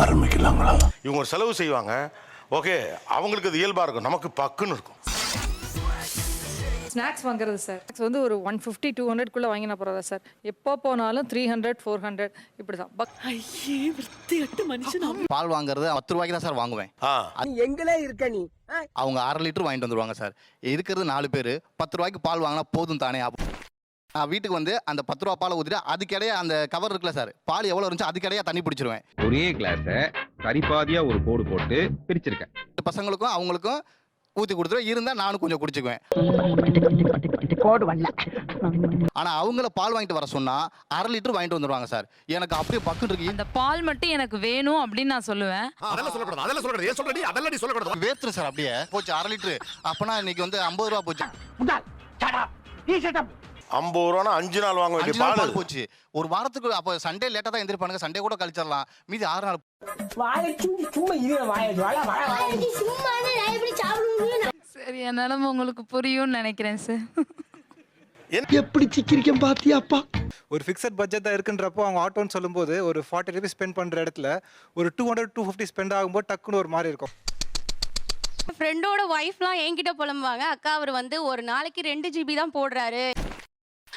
ஆரம்பிக்கலாங்களா? இவங்க ஒரு செலவு செய்வாங்க. ஓகே அவங்களுக்கு அது இயல்பா இருக்கும். நமக்கு பக்குன்னு இருக்கும். ஸ்நாக்ஸ் வாங்குறது சார் ஸ்நாக்ஸ் வந்து ஒரு ஒன் ஃபிஃப்டி டூ ஹண்ட்ரட்குள்ளே வாங்கினா போகிறதா சார் எப்போ போனாலும் த்ரீ ஹண்ட்ரட் ஃபோர் ஹண்ட்ரட் இப்படி தான் பக் பால் வாங்குறது பத்து ரூபாய்க்கு தான் சார் வாங்குவேன். ஆ. எங்களே இருக்க நீ. அவங்க அரை லிட்டர் வாங்கிட்டு வந்துருவாங்க சார் இருக்கிறது நாலு பேர். பத்து ரூபாய்க்கு பால் வாங்கினா போதும் தானே? வீட்டுக்கு வந்து அந்த பத்து ரூபா பாலை ஊற்றிட்டு அதுக்கிடையே அந்த கவர் இருக்குல்ல சார் பால் எவ்வளோ இருந்துச்சு அதுக்கிடையே தண்ணி பிடிச்சிருவேன். ஒரே கிளாஸ சரிபாதியா ஒரு கோடு போட்டு பிரிச்சிருக்கேன். பசங்களுக்கும் அவங்களுக்கும் ஊற்றி கொடுத்துருவேன். இருந்தால் நானும் கொஞ்சம் குடிச்சுக்குவேன். ஆனால் அவங்கள பால் வாங்கிட்டு வர சொன்னால் அரை லிட்டர் வாங்கிட்டு வந்துருவாங்க சார் எனக்கு அப்படியே பக்குன்னு இருக்கு. அந்த பால் மட்டும் எனக்கு வேணும் அப்படின்னு நான் சொல்லுவேன். அதெல்லாம் சொல்லக்கூடாது. அதெல்லாம் சொல்லக்கூடாது. ஏன் சொல்றடி? அதெல்லாம் நீ சொல்லக்கூடாது. வேத்துரு சார் அப்படியே. போச்சு அரை லிட்டரு. அப்போனா இன்னைக்கு வந்து ஐம்பது ரூபா போச்சு. ஐம்பது ரூபானா அஞ்சு நாள் வாங்க வேண்டிய அஞ்சு நாள் பால். பால் போச்சு. ஒரு வாரத்துக்கு அப்போ சண்டே லேட்டாக தான் எந்திரிப்பானுங்க. சண்டே கூட கழிச்சிடலாம். மீதி ஆறு நாள் சுண்டி சும்மா இரு வாயை வாழ வாழ வாழ சரி என் நிலைமை உங்களுக்கு புரியும்னு நினைக்கிறேன் சார் எப்படி சிக்கிரிக்கம் பாத்தியாப்பா ஒரு ஃபிக்ஸட் பட்ஜெட் தான் இருக்குன்றப்போ அவங்க ஆட்டோன்னு சொல்லும்போது ஒரு ஃபார்ட்டி ருபீஸ் ஸ்பெண்ட் பண்ணுற இடத்துல ஒரு two hundred two fifty spend ஆகும்போது டக்குன்னு ஒரு மாதிரி இருக்கும். ஃப்ரெண்டோட ஒய்ஃப்லாம் என்கிட்ட புலம்புவாங்க. அக்கா அவர் வந்து ஒரு நாளைக்கு ரெண்டு ஜிபி தான் போடுறாரு.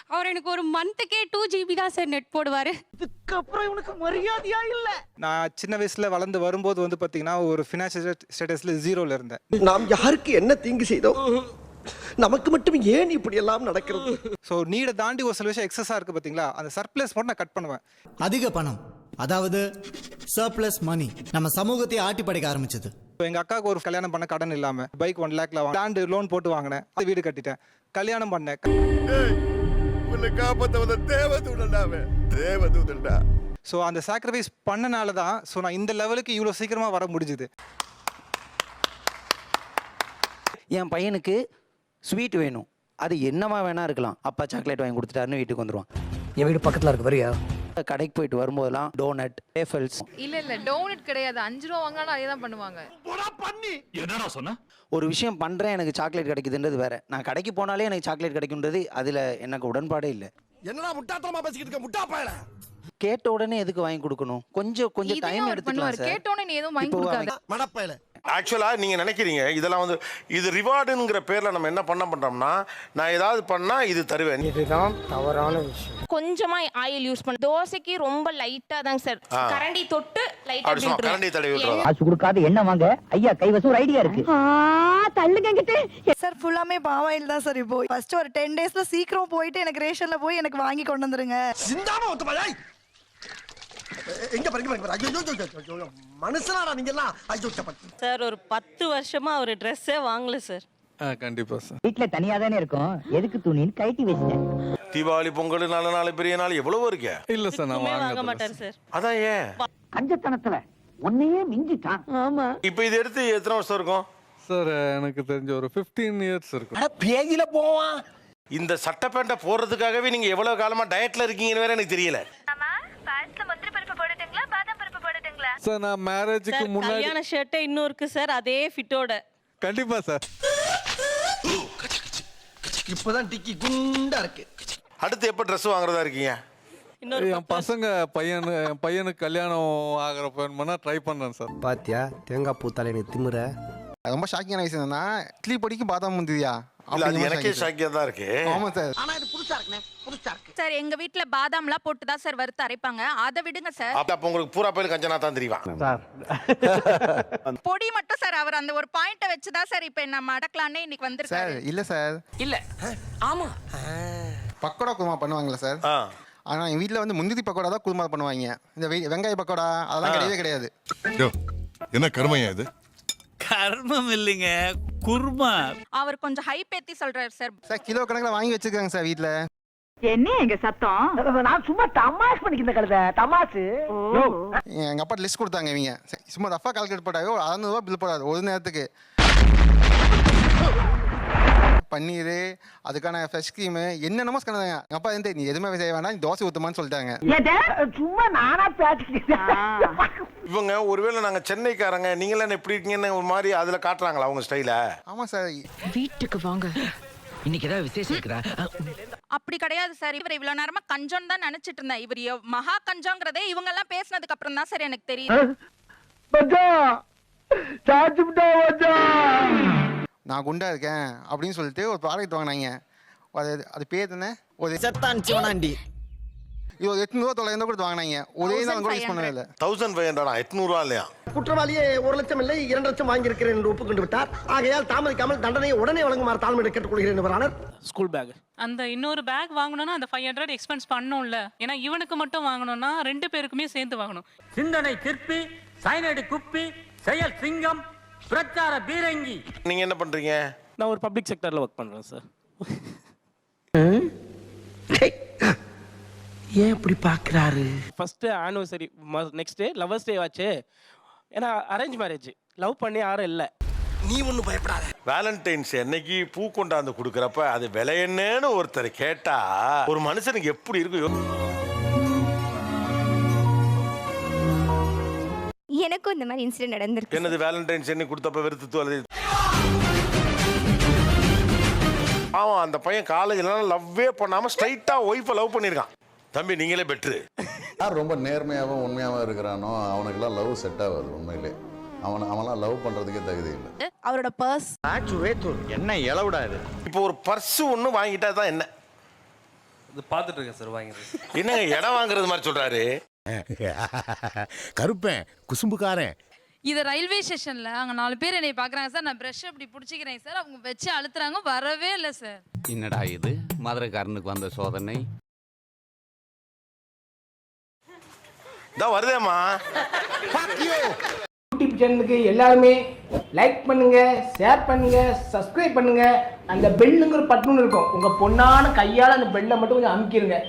அவர் எனக்கு ஒரு மந்த்துக்கே டூ ஜிபி தான் சார் நெட் போடுவார். இதுக்கப்புறம் இவனுக்கு மரியாதையா இல்ல. நான் சின்ன வயசில் வளர்ந்து வரும்போது வந்து பார்த்தீங்கன்னா ஒரு ஃபினான்ஷியல் ஸ்டேட்டஸில் ஜீரோவில் இருந்தேன். நாம் யாருக்கு என்ன தீங்கு செய்தோம் நமக்கு மட்டும் ஏன் இப்படி எல்லாம் நடக்கிறது? ஸோ நீடை தாண்டி ஒரு சில விஷயம் எக்ஸஸாக இருக்குது பார்த்தீங்களா அந்த சர்ப்ளஸ் மட்டும் நான் கட் பண்ணுவேன். அதிக பணம் அதாவது சர்ப்ளஸ் மணி நம்ம சமூகத்தை ஆட்டி படைக்க ஆரம்பிச்சது. இப்போ எங்கள் அக்காவுக்கு ஒரு கல்யாணம் பண்ண கடன் இல்லாமல் பைக் ஒன் லேக்ல லேண்டு லோன் போட்டு வாங்கினேன். அது வீடு கட்டிட்டேன். கல்யாணம் பண்ணேன். உன்னை காப்பாத்த வந்த தேவதூடனாவே தேவதூடன்டா ஸோ அந்த சாக்ரிஃபைஸ் பண்ணனால தான் ஸோ நான் இந்த லெவலுக்கு இவ்வளோ சீக்கிரமாக வர முடிஞ்சுது. என் பையனுக்கு ஸ்வீட் வேணும். அது என்னமா வேணா இருக்கலாம். அப்பா சாக்லேட் வாங்கி கொடுத்துட்டாருன்னு வீட்டுக்கு வந்துருவான். என் வீடு பக்கத்துல இருக்கு வரியா? கடைக்கு போயிட்டு வரும்போதெல்லாம் டோனட் வேஃபல்ஸ் இல்லை இல்லை டோனட் கிடையாது. அஞ்சு ரூபா வாங்கினாலும் அதே தான் பண்ணுவாங்க என்னடா சொன்ன? ஒரு விஷயம் பண்றேன் எனக்கு சாக்லேட் கிடைக்குதுன்றது வேற. நான் கடைக்கு போனாலே எனக்கு சாக்லேட் கிடைக்குன்றது அதுல எனக்கு உடன்பாடே இல்லை. என்னடா முட்டாத்தனமா பேசிக்கிட்டு இருக்க? முட்டா பயல. கேட்ட உடனே எதுக்கு வாங்கி கொடுக்கணும்? கொஞ்சம் கொஞ்சம் டைம் எடுத்துக்கலாம் சார். கேட்டோன்னே நீ எதுவும் வாங்கி கொடுக்காத. மடப்பயல. ஆக்சுவலா நீங்க நினைக்கிறீங்க இதெல்லாம் வந்து இது ரிவார்டுங்கிற பேர்ல நம்ம என்ன பண்ண பண்றோம்னா நான் ஏதாவது பண்ணா இது தருவேன். இதுதான் தவறான விஷயம். கொஞ்சமா ஆயில் யூஸ் பண்ண. தோசைக்கு ரொம்ப லைட்டா தாங்க சார். கரண்டி தொட்டு லைட்டா கரண்டி தடவி விட்டுறதா காசு கொடுக்காத என்ன வாங்க? ஐயா கைவசம் ஒரு ஐடியா இருக்கு. சார் ஃபுல்லாமே பாவாயில் தான் சார் இப்போ. ஃபர்ஸ்ட் ஒரு டென் டேஸ்ல சீக்கிரம் போயிட்டு எனக்கு ரேஷன்ல போய் எனக்கு வாங்கி கொண்டு வந்துருங்க. சிந்தாம ஒத்துமா எங்க பாருங்க பாருங்க ஐயோ ஐயோ, ஐயோ, ஐயோ மனுஷனாடா நீங்க எல்லாம் ஐயோ சார் ஒரு பத்து வருஷமா அவர் ட்ரெஸ்ஸே வாங்கல சார். கண்டிப்பாக சார். வீட்டுல தனியா தானே இருக்கும். எதுக்கு துணின்னு கழட்டி வச்சிட்டேன். தீபாவளி பொங்கல் நல்ல நாள் பெரிய நாள் எவ்வளவோ இருக்கே. இல்லை சார் நான் வாங்க மாட்டார் சார். அதான் ஏன்? கஞ்சத்தனத்துல உன்னையே மிஞ்சிட்டான். ஆமா. இப்போ இது எடுத்து எத்தனை வருஷம் இருக்கும்? சார் எனக்கு தெரிஞ்ச ஒரு ஃபிஃப்டீன் இயர்ஸ் இருக்கும். அட பேஜில போவான். இந்த சட்டை பேண்ட்டை போடுறதுக்காகவே நீங்க எவ்வளவு காலமா டயட்ல இருக்கீங்கன்னு வேற எனக்கு தெரியல. சார் நான் மேரேஜுக்கு கல்யாண ஷர்ட்டே இன்னும் இருக்கு சார் அதே ஃபிட்டோட கண்டிப்பாக சார். இப்பதான் டிக்கி குண்டா இருக்கு. அடுத்து எப்போ ட்ரெஸ் வாங்குறதா இருக்கீங்க? இன்னொரு என் பசங்க பையனு என் பையனுக்கு கல்யாணம் ஆகிற வேணுமென்னா ட்ரை பண்ணுறேன் சார். பாத்தியா தேங்காய் பூத்தால எனக்கு திமுற ரொம்ப ஷாக்கிங்கான விஷயம் என்னன்னா இட்லி பொடிக்கு பாதாம் முந்தியா இல்ல அது எனக்கே ஷாக்கியம் தான் இருக்கு. ஆமா சார். ஆனா இது புதுசா இருக்குனே புதுசா இருக்கு சார் எங்க வீட்ல பாதாம்லாம் போட்டு தான் சார் வறுத்து அரைப்பாங்க. அதை விடுங்க சார். அப்ப அப்ப உங்களுக்கு பூரா பேர் கஞ்சனா தான் தெரியும்? பொடி மட்டும் சார் அவர் அந்த ஒரு பாயிண்ட வச்சு தான் சார் இப்போ நம்ம அடக்கலான்னே இன்னைக்கு சார் வந்திருக்காரு இல்ல சார். இல்ல. ஆமா. பக்கோடா குருமா பண்ணுவாங்களா சார். ஆ. ஆனா எங்க வீட்ல வந்து முந்திரி பக்கோடா தான் குருமா பண்ணுவாங்க. இந்த வெ- வெங்காய பக்கோடா அதெல்லாம் கிடையவே கிடையாது. என்ன கருமையா இது? கர்மம் இல்லைங்க. குருமா. அவர் கொஞ்சம் ஹைப் ஏத்தி சொல்றாரு சார். சார் கிலோ கணக்குல வாங்கி வச்சிருக்காங்க சார் வீட்ல. என்ன எங்க சத்தம்? நான் சும்மா தமாஷ் பண்ணிக்கிற கழுத. தமாசு எங்க அப்பா லிஸ்ட் கொடுத்தாங்க இவங்க. சும்மா ரஃபா கால்குலேட் போட்டாவே ஒரு அறநூறுவா பில் போடாது ஒரு நேரத்துக்கு. பன்னீர் அதுக்கான ஃப்ரெஷ் க்ரீமு என்னென்னமோ எங்கள் அப்பா வந்து நீ எதுவுமே செய்ய வேணாம் நீ தோசை ஊற்றுமான்னு சொல்லிட்டாங்க. சும்மா நானா பேசிக்கிட்டேன் இவங்க ஒருவேளை நாங்க சென்னைக்காரங்க நீங்களே என்ன இப்படி இருக்கீங்கன்னு ஒரு மாதிரி அதுல காட்டுறாங்களா அவங்க ஸ்டைல ஆமாம் சார். வீட்டுக்கு வாங்க. இன்னைக்கு ஏதாவது விசேஷம் இருக்கிறா அப்படி கிடையாது சார். இவர் இவ்வளவு நேரமா கஞ்சம் தான் நினைச்சிட்டு இருந்தேன் இவர் எவ்- மகா கஞ்சங்கிறதே இவங்க எல்லாம் பேசினதுக்கு அப்புறம் தான் சார் எனக்கு தெரியுது. நான் குண்டா இருக்கேன் அப்படின்னு சொல்லிட்டு ஒரு ப்ராடக்ட் வாங்கினாங்க. அது அது பேர் என்ன? ஒரு செத்தான் சிவனாண்டி. ஒரு எட்நூறுவா தொள்ளாயிரம் கொடுத்து வாங்கினாங்க. ஒரே நாள் கூட யூஸ் பண்ணவே இல்லை. தௌசண்ட் ஃபைவ் ஹண்ட்ரடா எட்நூறுவா இல்லையா? குற்றவாளியே ஒரு லட்சம் இல்லை இரண்டு லட்சம் வாங்கியிருக்கிறேன் என்று ஒப்புக்கொண்டு விட்டார். ஆகையால் தாமதிக்காமல் தண்டனையை உடனே வழங்குமாறு தாழ்மையை கேட்டுக்கொள்கிறேன் ஸ்கூல் பேக் அந்த இன்னொரு பேக் வாங்கணும்னா அந்த ஃபைவ் ஹண்ட்ரட் எக்ஸ்பென்ஸ் பண்ணும்ல. ஏன்னா இவனுக்கு மட்டும் வாங்கணும்னா ரெண்டு பேருக்குமே சேர்ந்து வாங்கணும். சிந்தனை திருப்பி சைனடி குப்பி செயல் சிங்கம் பிரச்சார பீரங்கி. நீங்க என்ன பண்றீங்க? நான் ஒரு பப்ளிக் செக்டர்ல ஒர்க் பண்றேன் சார் ஏன் இப்படி பாக்குறாரு first anniversary next day lovers day ஆச்சு. ஏன்னா அரேஞ்ச் மேரேஜ் லவ் பண்ணி யாரும் இல்லை. நீ ஒண்ணு பயப்படாத. வேலண்டைன்ஸ் என்னைக்கு பூ கொண்டாந்து கொடுக்குறப்ப அது விலை என்னன்னு ஒருத்தர் கேட்டா ஒரு மனுஷனுக்கு எப்படி இருக்கும் எனக்கும் இந்த மாதிரி இன்சிடென்ட் நடந்திருக்கு. என்னது வேலண்டைன்ஸ் என்ன கொடுத்தப்ப வெறுத்து அது ஆமா அந்த பையன் காலேஜ்லாம் லவ்வே பண்ணாம ஸ்ட்ரைட்டா ஒய்ஃபை லவ் பண்ணிருக்கான் தம்பி நீங்களே பெட்ரு யார் ரொம்ப நேர்மையாகவும் உண்மையாகவும் இருக்கிறானோ அவனுக்கெல்லாம் லவ் செட் ஆகாது உண்மையிலே. அவன் அவன்லாம் லவ் பண்ணுறதுக்கே தகுதி இல்லை. அவரோட பர்ஸ் என்ன இளவுடா இது? இப்போ ஒரு பர்ஸ் ஒன்று வாங்கிட்டா தான் என்ன? இது பார்த்துட்டு இருக்கேன் சார் வாங்கிறது என்னங்க இடம் வாங்குறது மாதிரி சொல்றாரு? கருப்பேன் குசும்புக்காரன். இது ரயில்வே ஸ்டேஷன்ல அங்க நாலு பேர் என்னை பாக்குறாங்க சார் நான் பிரஷ் அப்படி பிடிச்சிக்கிறேன் சார் அவங்க வச்சு அழுத்துறாங்க வரவே இல்லை சார் என்னடா இது? மதுரைக்காரனுக்கு வந்த சோதனை. இதான் வருதேம்மா. யூடியூப் சேனலுக்கு எல்லாருமே லைக் பண்ணுங்க ஷேர் பண்ணுங்க சப்ஸ்கிரைப் பண்ணுங்க. அந்த பெல்லுங்கிற பட்டன் இருக்கும். உங்க பொண்ணான கையால அந்த பெல்லை மட்டும் கொஞ்சம் அமுக்கிருங்க.